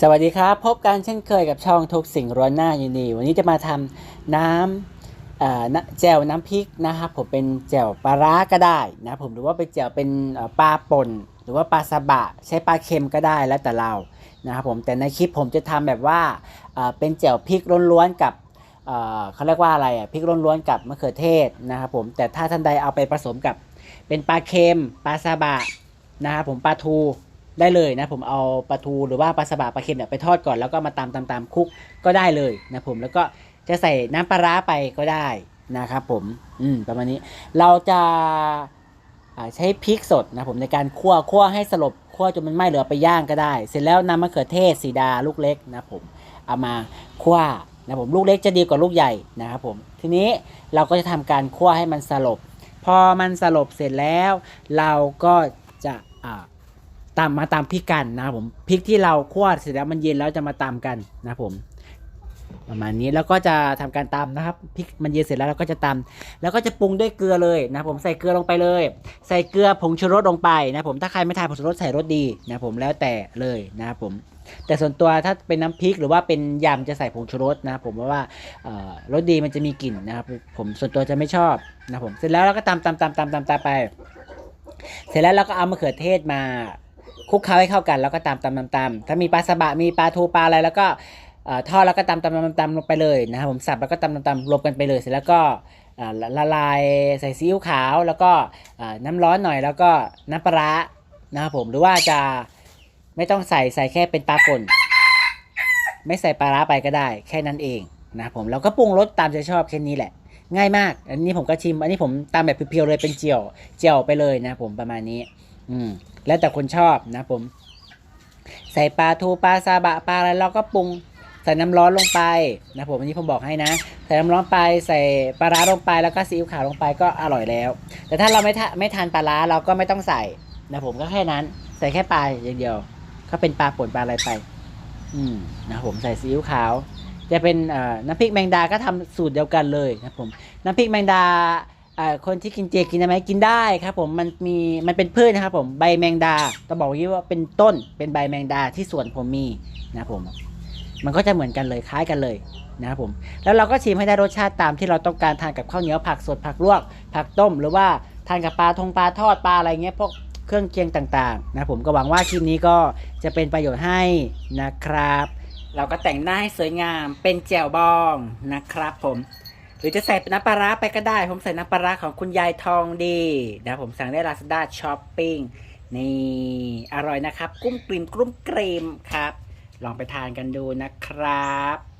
สวัสดีครับ พบกันเช่นเคยกับช่องทุกสิ่งร้อนหน้าอยู่นี่วันนี้จะมาทำน้ำแจ่วน้ำพริกนะครับผมเป็นแจ่วปลาร้าก็ได้นะผมหรือว่าเป็นแจ่วเป็นปลาป่น หรือว่าปลาสบะ ใช้ปลาเค็มก็ได้แล้วแต่เรานะครับผมแต่ในคลิปผมจะทำแบบว่าเป็นแจ่วพริกล้วนๆกับเอ่อเขาเรียกว่าอะไรอะพริกล้วนๆกับมะเขือเทศนะครับผมแต่ถ้าท่านใดเอาไปผสมกับเป็นปลาเค็มปลาซาบะนะครับผมปลาทู ได้เลยนะผมเอาปลาทูหรือว่าปลาสบะปลาเค็มเนี่ยไปทอดก่อนแล้วก็มาตำตำตำคลุกก็ได้เลยนะผมแล้วก็จะใส่น้ำปลาร้าไปก็ได้นะครับผมอืมประมาณนี้เราจะใช้พริกสดนะผมในการคั่วคั่วให้สลบคั่วจนมันไหม้เหลือไปย่างก็ได้ เสร็จแล้วนำมะเขือเทศสีดาลูกเล็กนะผมเอามาคั่วนะผมลูกเล็กจะดีกว่าลูกใหญ่นะครับผมทีนี้เราก็จะทำการคั่วให้มันสลบ พอมันสลบเสร็จแล้ว เราก็จะอ่า ตำมมาตำพริกกันนะครับผมพริกที่เราคั่วเสร็จแล้วมันเย็นแล้วจะมาตำกันนะครับผมประมาณนี้แล้วก็จะทำการตำนะครับพริกมันเย็นเสร็จแล้วเราก็จะตำแล้วก็จะปรุงด้วยเกลือเลยนะครับผมใส่เกลือลงไปเลย ใส่เกลือผงชูรสลงไปนะครับผมถ้าใครไม่ทานผงชูรสใส่รสดีนะครับผมแล้วแต่เลยนะครับผมแต่ส่วนตัวถ้าเป็นน้ำพริกหรือว่าเป็นยำจะใส่ผงชูรสนะครับผมเพราะว่ารสดีมันจะมีกลิ่นนะครับผมส่วนตัวจะไม่ชอบนะครับผมเสร็จแล้วเราก็ตำตำตำตำตำตำไป เสร็จแล้วเราก็เอามะเขือเทศมา คลุกเคล้าให้เข้ากันแล้วก็ตำตำตำตำถ้ามีปลาสบะมีปลาทูปลาอะไรแล้วก็ทอดแล้วก็ตำตำตำตำลงไปเลยนะครับผมสับแล้วก็ตำตำตำรวมกันไปเลยเสร็จแล้วก็ละลายใส่ซีอิ๊วขาวแล้วก็น้ำร้อนหน่อยแล้วก็น้ำปลานะครับผมหรือว่าจะไม่ต้องใส่ใส่แค่เป็นปลาป่นไม่ใส่ปลาร้าไปก็ได้ แค่นั้นเองนะครับผมแล้วก็ปรุงรสตามใจชอบแค่นี้แหละ ง่ายมาก อันนี้ผมก็ชิม อันนี้ผมตามแบบเพียวๆเลยเป็นเจียวเจียวไปเลยนะผมประมาณนี้ อืมแล้วแต่คนชอบนะผม ใส่ปลาทูปลาซาบะปลาอะไรเราก็ปรุงใส่น้ำร้อนลงไปนะผมอันนี้ผมบอกให้นะ ใส่น้ำร้อนไปใส่ปลาร้าลงไปแล้วก็ซีอิ๊วขาวลงไปก็อร่อยแล้ว แต่ถ้าเราไม่ทาไม่ทานปลาร้าเราก็ไม่ต้องใส่นะผมก็แค่นั้น ใส่แค่ปลาอย่างเดียวก็เป็นปลาป่นปลาอะไรไป อืมนะผมใส่ซีอิ๊วขาว จะเป็นน้ำพริกแมงดาก็ทำสูตรเดียวกันเลยนะผม น้ำพริกแมงดา คนที่กินเจกินได้ไหมกินได้ครับผมมันมีมันเป็นพืชนะครับผมใบแมงดาต้องบอกว่าเป็นต้นเป็นใบแมงดาที่สวนผมมีนะครับผมมันก็จะเหมือนกันเลยคล้ายกันเลยนะครับผมแล้วเราก็ชิมให้ได้รสชาติตามที่เราต้องการทานกับข้าวเหนียวผักสดผักลวก ผักต้ม หรือว่าทานกับปลาทงปลาทอดปลาอะไรเงี้ยพวกเครื่องเคียงต่างๆนะผมก็หวังว่าคลิปนี้ก็จะเป็นประโยชน์ให้นะครับ เราก็แต่งหน้าให้สวยงามเป็นแจ่วบองนะครับผม หรือจะใส่น้ำปลาร้าไปก็ได้ ผมใส่น้ำปลาร้าของคุณยายทองดีนะผมสั่งได้ Lazada Shopping นี่อร่อยนะครับ กุ้มกลิ่มกุ้มกรีมครับ ลองไปทานกันดูนะครับ